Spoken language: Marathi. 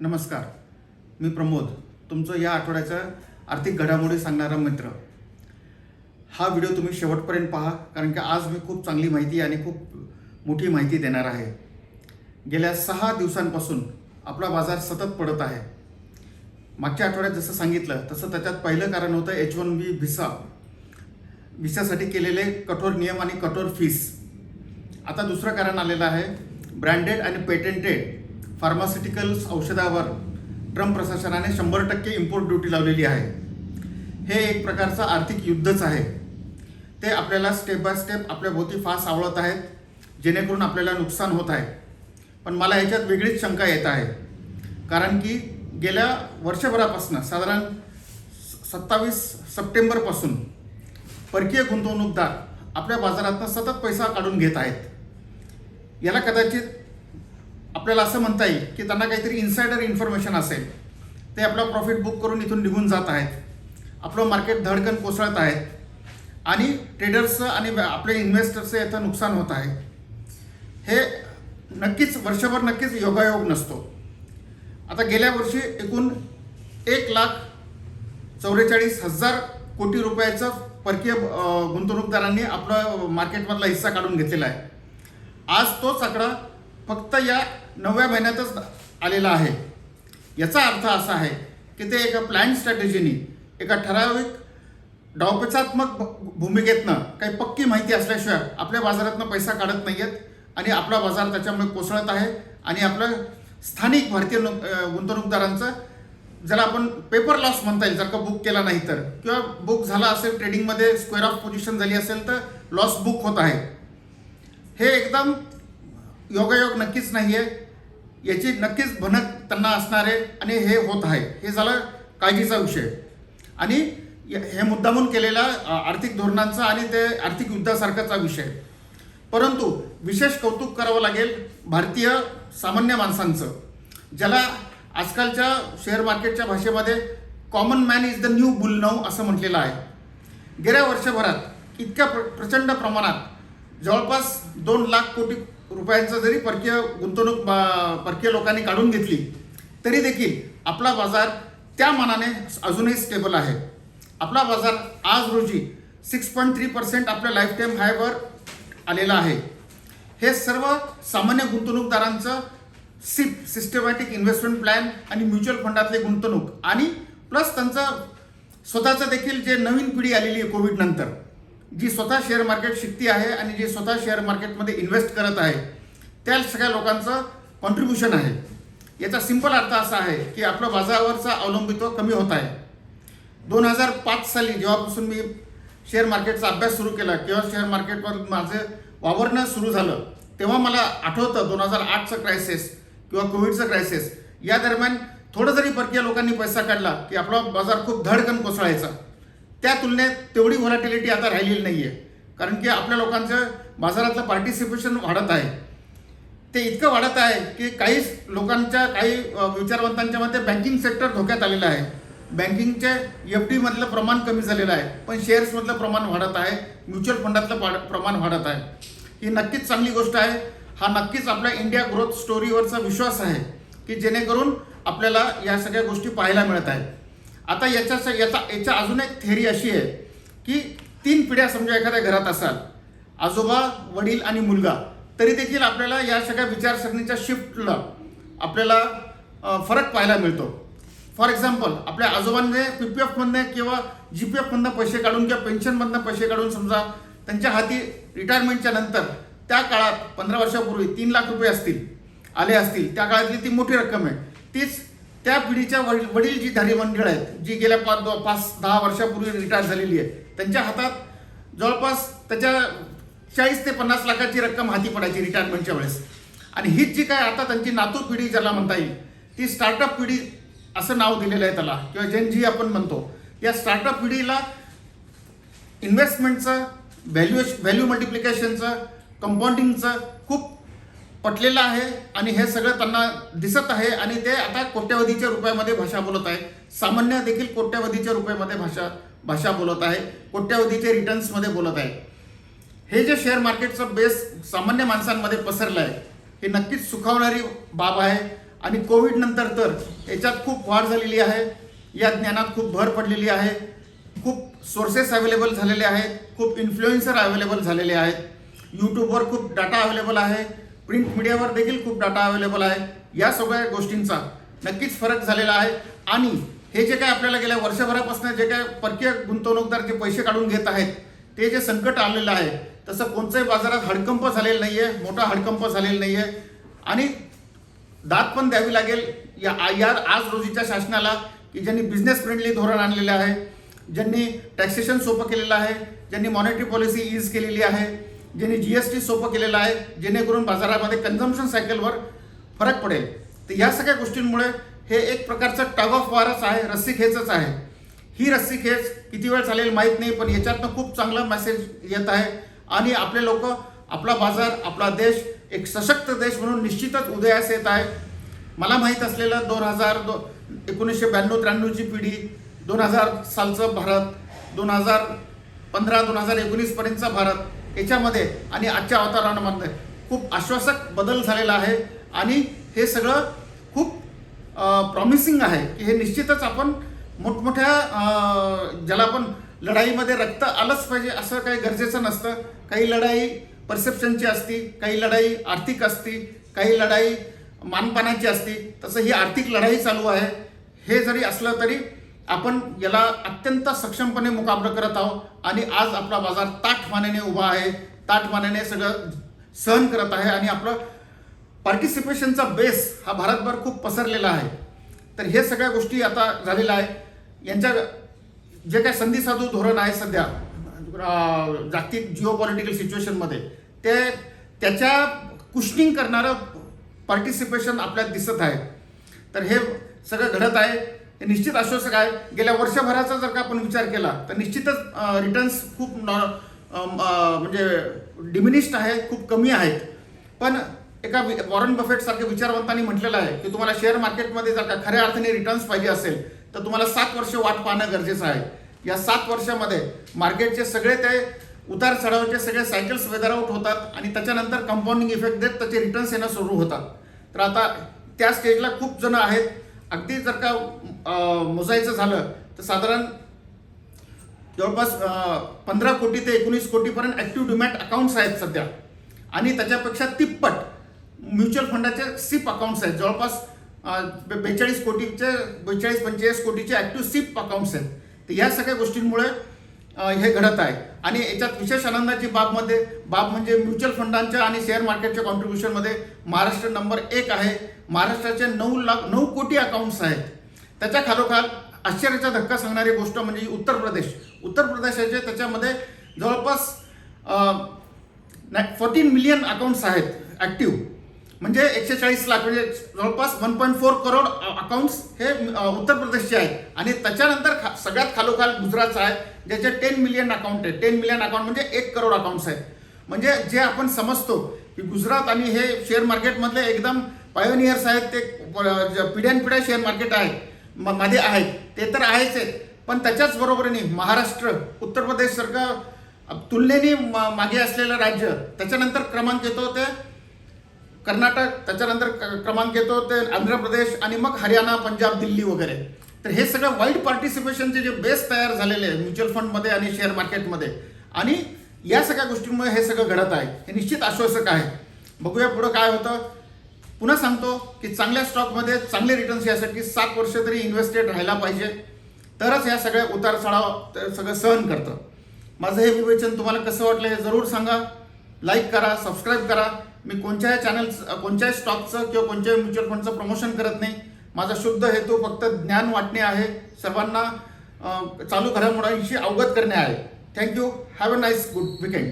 नमस्कार. मी प्रमोद तुमचं या आठवड्याचा आर्थिक घडामोडी सांगणारा मित्र. हा व्हिडिओ तुम्ही शेवटपर्यंत पहा कारण की आज मी खूप चांगली माहिती आणि खूप मोठी माहिती देणार आहे. गेल्या सहा दिवसांपासून आपला बाजार सतत पडत आहे. मागच्या आठवड्यात जसं सांगितलं तसं त्याच्यात पहिलं कारण होतं एच वन बी व्हिसा. व्हिसासाठी केलेले कठोर नियम आणि कठोर फीस आता दुसरं कारण आलेलं आहे ब्रँडेड आणि पेटेंटेड फार्मास्युटिकल्स औषधावर ट्रम्प प्रशासनाने शंभर टक्के इम्पोर्ट ड्युटी लावलेली आहे. हे एक प्रकारचं आर्थिक युद्धच आहे. ते आपल्याला स्टेप बाय स्टेप आपल्या भोवती फास्ट आवळत आहेत जेणेकरून आपल्याला नुकसान होत आहे. पण मला याच्यात वेगळीच शंका येत आहे. कारण की गेल्या वर्षभरापासून साधारण सत्तावीस सप्टेंबरपासून परकीय गुंतवणूकदार आपल्या बाजारातनं सतत पैसा काढून घेत आहेत. याला कदाचित आपल्याला असं म्हणता येईल की त्यांना काहीतरी इन्सायडर इन्फॉर्मेशन असेल. ते आपला प्रॉफिट बुक करून इथून निघून जात आहेत. आपलं मार्केट धडकन कोसळत आहेत. आणि ट्रेडर्सचं आणि आपल्या इन्व्हेस्टर्सचं याचं नुकसान होत आहे. हे नक्कीच वर्षभर नक्कीच योगायोग नसतो. आता गेल्या वर्षी एकूण एक लाख चौवेचाळीस हजार कोटी रुपयाचं परकीय गुंतवणूकदारांनी आपला मार्केटमधला हिस्सा काढून घेतलेला आहे. आज तोच आकडा फक्त या नवव्या महिन्यातच आलेला आहे. याचा अर्थ असा आहे की ते एका प्लॅन स्ट्रॅटेजीनी एका ठराविक डावपेचात्मक भूमिकेतनं काही पक्की माहिती असल्याशिवाय आपल्या बाजारातनं पैसा काढत नाही आहेत आणि आपला बाजार त्याच्यामुळे कोसळत आहे आणि आपलं स्थानिक भारतीय गुंतवणूकदारांचं ज्याला आपण पेपर लॉस म्हणता येईल जर का बुक केला नाही तर किंवा बुक झाला असेल ट्रेडिंगमध्ये स्क्वेअर ऑफ पोझिशन झाली असेल तर लॉस बुक होत आहे. हे एकदम योगायोग नक्कीच नाही आहे याची नक्कीच भनक त्यांना असणार आहे आणि हे होत आहे. हे झालं काळजीचा विषय. आणि हे मुद्दामून केलेला आर्थिक धोरणांचा आणि ते आर्थिक युद्धासारखाचा विषय. परंतु विशेष कौतुक करावं लागेल भारतीय सामान्य माणसांचं ज्याला आजकालच्या शेअर मार्केटच्या भाषेमध्ये common man is the new bull now असं म्हटलेलं आहे. गेल्या वर्षभरात इतक्या प्र प्रचंड प्रमाणात जवळपास दोन लाख कोटी रुपयांचं जरी परकीय गुंतवणूक परकीय लोकांनी काढून घेतली तरी देखील आपला बाजार त्या मानाने अजूनही स्टेबल आहे. आपला बाजार आज रोजी सिक्स पॉईंट थ्री पर्सेंट आपल्या लाईफ टाईम हायवर आलेला आहे. हे सर्व सामान्य गुंतवणूकदारांचं सिप सिस्टमॅटिक इन्व्हेस्टमेंट प्लॅन आणि म्युच्युअल फंडातले गुंतवणूक आणि प्लस त्यांचं स्वतःचं देखील जे नवीन पिढी आलेली आहे कोविडनंतर जी स्वतः शेअर मार्केट शिकती आहे आणि जी स्वतः शेअर मार्केटमध्ये इन्व्हेस्ट करत आहे त्या सगळ्या लोकांचं कॉन्ट्रीब्युशन आहे. याचा सिंपल अर्थ असा आहे की आपलं बाजारावरचं अवलंबित्व कमी होत आहे. दोन हजार पाच साली जेव्हापासून मी शेअर मार्केटचा अभ्यास सुरू केला किंवा शेअर मार्केटवर माझं वावरणं सुरू झालं तेव्हा मला आठवतं दोन हजार आठचं क्रायसिस किंवा कोविडचं क्रायसिस या दरम्यान थोडं जरी परकीय लोकांनी पैसा काढला की आपला बाजार खूप धडकन कोसळायचा. त्या तुलनेत तेवढी व्हॉलॅटिलिटी आता राहिलेली नाही आहे कारण की आपल्या लोकांचं बाजारातलं पार्टिसिपेशन वाढत आहे. ते इतकं वाढत आहे की काही लोकांच्या काही विचारवंतांच्या मते बँकिंग सेक्टर धोक्यात आलेलं आहे. बँकिंगचे एफ डीमधलं प्रमाण कमी झालेलं आहे. पण शेअर्समधलं प्रमाण वाढत आहे. म्युच्युअल फंडातलं पाड- प्रमाण वाढत आहे. ही नक्कीच चांगली गोष्ट आहे. हा नक्कीच आपल्या इंडिया ग्रोथ स्टोरीवरचा विश्वास आहे की जेणेकरून आपल्याला या सगळ्या गोष्टी पाहायला मिळत आहेत. आता याच्या याचा याच्या अजून एक थेरी अशी आहे की तीन पिढ्या समजा एखाद्या घरात असाल आजोबा वडील आणि मुलगा तरी देखील आपल्याला या सगळ्या विचारसरणीच्या शिफ्टला आपल्याला फरक पाहायला मिळतो. फॉर एक्झाम्पल आपल्या आजोबांनी पी पी एफमधनं किंवा जी पी एफमधनं पैसे काढून किंवा पेन्शनमधनं पैसे काढून समजा त्यांच्या हाती रिटायरमेंटच्या नंतर त्या काळात पंधरा वर्षापूर्वी तीन लाख रुपये असतील आले असतील त्या काळातली ती मोठी रक्कम आहे. तीच त्या पिढीच्या वडील जी धारी मंडळ आहेत जी गेल्या पाच पाच दहा वर्षापूर्वी रिटायर झालेली आहे त्यांच्या हातात जवळपास त्याच्या चाळीस ते पन्नास लाखाची रक्कम हाती पडायची रिटायरमेंटच्या वेळेस. आणि हीच जी काय आता त्यांची नातू पिढी ज्याला म्हणता येईल ती स्टार्टअप पिढी असं नाव दिलेलं आहे त्याला किंवा जेन जी आपण म्हणतो. या स्टार्टअप पिढीला इन्व्हेस्टमेंटचं व्हॅल्यू व्हॅल्यू मल्टिप्लिकेशनचं कंपाऊंडिंगचं खूप पटलेलं आहे आणि हे सगळं त्यांना दिसत आहे आणि ते आता कोट्यवधीच्या रुपयामध्ये भाषा बोलत आहे. सामान्य देखील कोट्यवधीच्या रुपयामध्ये भाषा भाषा बोलत आहे. कोट्यवधीचे रिटर्न्समध्ये बोलत आहे. हे जे शेअर मार्केटचं बेस सामान्य माणसांमध्ये पसरलं आहे हे नक्कीच सुखावणारी बाब आहे. आणि कोविड नंतर तर याच्यात खूप वाढ झालेली आहे. या ज्ञानात खूप भर पडलेली आहे. खूप सोर्सेस अवेलेबल झालेले आहेत. खूप इन्फ्लुएन्सर अवेलेबल झालेले आहेत. यूट्यूबवर खूप डाटा अवेलेबल आहे. प्रिंट मीडियावर देखील खूप डाटा अवेलेबल आहे. या सगळ्या गोष्टींचा नक्कीच फरक झालेला आहे. आणि हे जे काय आपल्याला गेल्या वर्षभरापासून जे काय परकीय गुंतवणूकदार जे पैसे काढून घेत आहेत ते जे संकट आलेलं आहे तसं कोणत्याही बाजारात हडकंप झालेलं नाही आहे मोठा हडकंप झालेला नाही आहे आणि दाद पण द्यावी लागेल. या या आज रोजीच्या शासनाला की ज्यांनी बिझनेस फ्रेंडली धोरण आणलेलं आहे ज्यांनी टॅक्सेशन सोपं केलेलं आहे ज्यांनी मॉनेटरी पॉलिसी ईज केलेली आहे ज्यांनी जी एस टी सोपं केलेलं आहे जेणेकरून बाजारामध्ये कन्झम्पशन सायकलवर फरक पडेल. तर या सगळ्या गोष्टींमुळे हे एक प्रकारचं टग ऑफ वारच आहे रस्सीखेचच आहे. ही रस्सीखेच किती वेळ चालेल माहीत नाही पण याच्यातनं खूप चांगला मेसेज येत आहे. आणि आपले लोक आपला बाजार आपला देश एक सशक्त देश म्हणून निश्चितच उदयास येत आहे. मला माहीत असलेलं दोन हजार दो एकोणीसशे ब्याण्णव त्र्याण्णवची पिढी दोन हजार सालचं भारत दोन हजार पंधरा दोन हजार एकोणीसपर्यंतचा भारत याच्यामध्ये आणि आजच्या वातावरणामध्ये खूप आश्वासक बदल झालेला आहे. आणि हे सगळं खूप प्रॉमिसिंग आहे की हे निश्चितच आपण मोठमोठ्या ज्याला आपण लढाईमध्ये रक्त आलंच पाहिजे असं काही गरजेचं नसतं. काही लढाई परसेप्शनची असती काही लढाई आर्थिक असती काही लढाई मानपानाची असती. तसं ही आर्थिक लढाई चालू आहे. हे जरी असलं तरी आपण याला अत्यंत सक्षमपणे मुकाबला करत आहोत आणि आज आपला बाजार ताठ मानेने उभा आहे. ताठ मानेने सगळं सहन करत आहे आणि आपलं पार्टिसिपेशनचा बेस हा भारतभर खूप पसरलेला आहे. तर हे सगळ्या गोष्टी आता झालेल्या आहे यांच्या जे काय संधी साधू धोरण आहे सध्या जागतिक जिओ पॉलिटिकल सिच्युएशनमध्ये ते त्याच्या कुशनिंग करणारं पार्टिसिपेशन आपल्यात दिसत आहे. तर हे सगळं घडत आहे. हे निश्चित आश्वासक आहे गेल्या वर्षभराचा जर का आपण विचार केला तर निश्चितच रिटर्न्स खूप नॉ म्हणजे डिमिनिस्ट आहेत खूप कमी आहेत. पण एका वॉरन बफेट सारख्या विचारवंतांनी म्हटलेलं आहे की तुम्हाला शेअर मार्केटमध्ये जर का खऱ्या अर्थाने रिटर्न्स पाहिजे असेल तर तुम्हाला सात वर्ष वाट पाहणं गरजेचं आहे. या सात वर्षामध्ये मार्केटचे सगळे ते उतार चढावाचे सगळे सायकल्स वेदर आउट होतात आणि त्याच्यानंतर कंपाऊंडिंग इफेक्ट देत त्याचे रिटर्न्स येणं सुरू होतात. तर आता त्या स्टेजला खूप जण आहेत अगदी जर का मोजायचं झालं तर साधारण जवळपास पंधरा कोटी ते एकोणीस कोटीपर्यंत ॲक्टिव्ह डिमॅट अकाउंट्स आहेत सध्या. आणि त्याच्यापेक्षा तिप्पट म्युच्युअल फंडाचे सिप अकाउंट्स आहेत. जवळपास बेचाळीस कोटीचे बेचाळीस पंचेचाळीस कोटीचे ॲक्टिव्ह सिप अकाउंट्स आहेत. तर या सगळ्या गोष्टींमुळे हे घडत आहे. आणि याच्यात विशेष आनंदाची बाबमध्ये बाब म्हणजे म्युच्युअल फंडांच्या आणि शेअर मार्केटच्या कॉन्ट्रीब्युशनमध्ये महाराष्ट्र नंबर एक आहे. महाराष्ट्राचे नऊ लाख नऊ कोटी अकाउंट्स आहेत. त्याच्या खालोखाल आश्चर्याचा धक्का सांगणारी गोष्ट म्हणजे उत्तर प्रदेश. उत्तर प्रदेशाचे त्याच्यामध्ये जवळपास फोर्टीन मिलियन अकाउंट्स आहेत ॲक्टिव्ह म्हणजे एकशे चाळीस लाख म्हणजे जवळपास one point four crore accounts हे उत्तर प्रदेशचे आहेत. आणि त्याच्यानंतर खा सगळ्यात खालोखाल गुजरातचं आहे. ज्याचे टेन मिलियन अकाउंट आहे. टेन मिलियन अकाउंट म्हणजे एक करोड अकाउंट्स आहेत. म्हणजे जे आपण समजतो की गुजरात आणि हे शेअर मार्केटमधले एकदम पायोनियर्स आहेत ते पिढ्यानपिढ्या शेअर मार्केट आहे म- मध्ये आहेत. ते तर आहेच आहेत. पण त्याच्याच बरोबरीने महाराष्ट्र उत्तर प्रदेशसारखं तुलनेने म- मागे असलेलं राज्य त्याच्यानंतर क्रमांक येतो ते कर्नाटक त्याच्यानंतर क- क्रमांक येतो ते आंध्र प्रदेश आणि मग हरियाणा पंजाब दिल्ली वगैरे. तर हे सगळं वाईट पार्टिसिपेशनचे जे बेस तयार झालेले आहे म्युच्युअल फंडमध्ये आणि शेअर मार्केटमध्ये. आणि या सगळ्या गोष्टींमुळे हे सगळं घडत आहे. हे निश्चित आश्वासक आहे. बघूया पुढं काय होतं. पुन्हा सांगतो की चांगल्या स्टॉकमध्ये चांगले रिटर्न्स यासाठी सात वर्ष तरी इन्व्हेस्टेड राहायला पाहिजे. तरच या सगळ्या उतार चढाव सगळं सहन करतं. माझं हे विवेचन तुम्हाला कसं वाटलं हे जरूर सांगा. लाईक करा सबस्क्राईब करा. मी कोणत्याही चॅनल कोणत्याही स्टॉकचं किंवा कोणत्याही म्युच्युअल फंडचं प्रमोशन करत नाही. माझा शुद्ध हेतू फक्त ज्ञान वाटणे आहे. सर्वांना चालू घडामोडांशी अवगत करणे आहे. Thank you have a nice good weekend